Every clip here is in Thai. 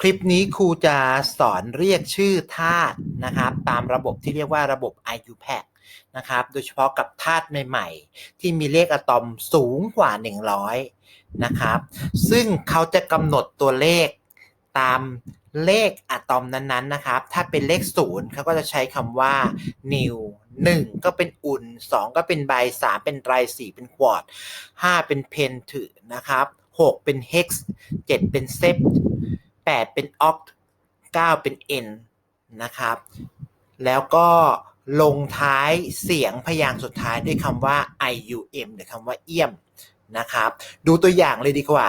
คลิปนี้ครูจะสอนเรียกชื่อธาตุนะครับ ตามระบบที่เรียกว่าระบบ IUPAC นะครับ โดยเฉพาะกับธาตุใหม่ ๆ ที่มีเลขอะตอมสูงกว่า 100 นะครับ ซึ่งเขาจะกำหนดตัวเลขตามเลขอะตอมนั้นๆนะครับ ถ้าเป็นเลขศูนย์เขาก็จะใช้คำว่า new 1ก็เป็นอุ่น2ก็เป็นไบ3เป็นไร4เป็นควอด5เป็นเพนถือนะครับ6เป็น hex 7เป็นเซป 8 เป็นออก9เป็น n นะครับ แล้วก็ลงท้ายเสียงพยางค์สุดท้ายด้วยคำว่า ium หรือคำว่าเอี่ยมนะครับ ดูตัวอย่างเลยดีกว่า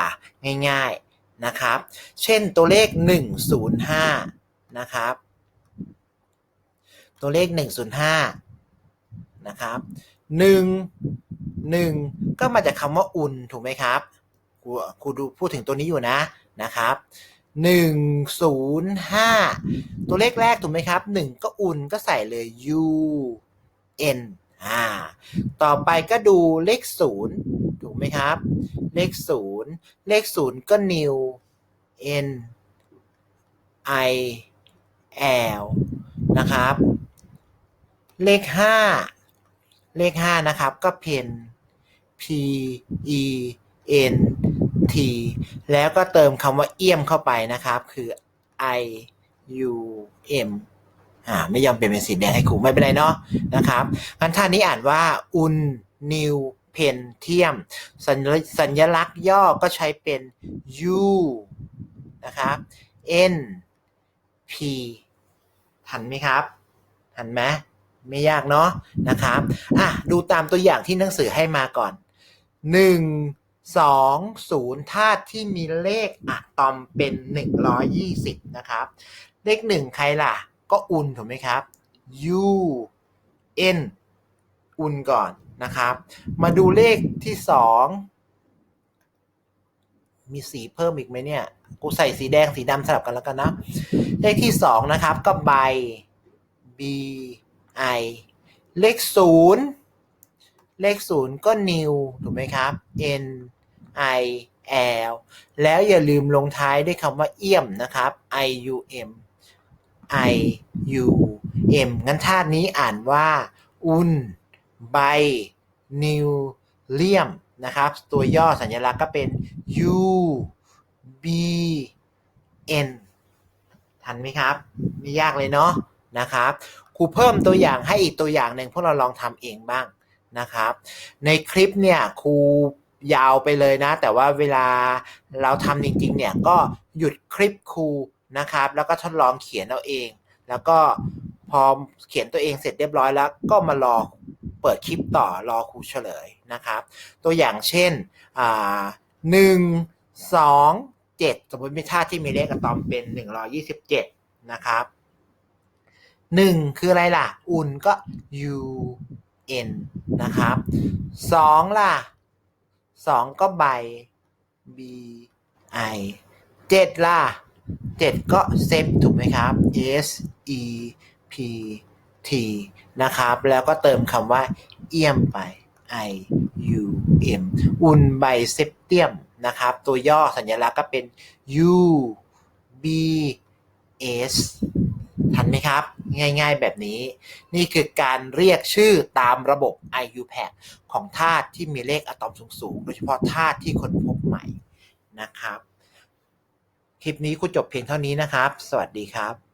ง่ายๆนะครับ เช่นตัวเลข 105 นะครับ ตัวเลข 105 นะครับ1 1ก็มาจากคำว่าอุ่นถูกไหมครับครูครูดูพูดถึงตัวนี้อยู่นะนะครับ 105ตัวเลขแรกถูกไหมครับ1ก็อุ่นก็ใส่เลย u n อ่า ต่อไปก็ดูเลข0ถูกไหมครับ เลข0เลข0ก็ new n i l นะครับ เลข5เลข5นะครับก็เพน p e n t แล้วก็เติมคำว่าเอี่ยมเข้าไปนะครับ คือ i u m อ่าไม่ยอมเปลี่ยนเป็นสีแดงให้ครูไม่เป็นไรเนาะนะครับงั้นท่านี้อ่านว่าอุนนิวเพนเทียมสัญสัญลักษณ์ย่อก็ใช้เป็น u นะครับ n p ทันไหมครับ ทันไหมไม่ยากเนาะนะครับ อะ ดูตามตัวอย่างที่หนังสือให้มาก่อน 1 2 0ธาตุที่มีเลขอะตอมเป็น120นะครับ เลข1ใครล่ะ ก็อุนถูกไหมครับ u n อุนก่อนนะครับ มาดูเลขที่2มีสีเพิ่มอีกไหมเนี่ย กูใส่สีแดงสีดำสลับกันแล้วกันนะ เลขที่2นะครับ ก็ใบ b i เลข0เลข0ก็ new ถูกไหมครับ n i l แล้วอย่าลืมลงท้ายด้วยคำว่าเอี่ยมนะครับ i u m i u m งั้นธาตุนี้อ่านว่า อุนไบนิวเลียมนะครับ ตัวย่อสัญลักษณ์ก็เป็น u b n ทันไหมครับ ไม่ยากเลยเนาะนะครับครูเพิ่มตัวอย่างให้อีกตัวอย่างหนึ่งพวกเราลองทำเองบ้างนะครับ ในคลิปเนี่ยครู ยาวไปเลยนะ แต่ว่าเวลาเราทำจริงๆเนี่ยก็หยุดคลิปครูนะครับ แล้วก็ทดลองเขียนเอาเอง แล้วก็พอเขียนตัวเองเสร็จเรียบร้อยแล้ว ก็มารอเปิดคลิปต่อรอครูเฉลยนะครับ ตัวอย่างเช่นหนึ่งสองเจ็ดสมมติมีธาตุที่มีเลขอะตอมเป็นหนึ่งร้อยี่สิบเจ็ดนะครับหนึ่งคืออะไรล่ะ อุ่นก็ u n นะครับสองล่ะ สองก็ใบ b i เจ็ดล่ะเจ็ดก็เซฟถูกไหมครับ s e p t นะครับ แล้วก็เติมคำว่า เอี่ยมไป i u m อุ่นไบเซปเตียมนะครับ ตัวย่อสัญลักษณ์ก็เป็น u b s ทันไหมครับ ง่ายๆแบบนี้ นี่คือการเรียกชื่อตามระบบ IUPAC ของธาตุที่มีเลขอะตอมสูงๆ โดยเฉพาะธาตุที่ค้นพบใหม่นะครับ คลิปนี้กูจบเพียงเท่านี้นะครับ สวัสดีครับ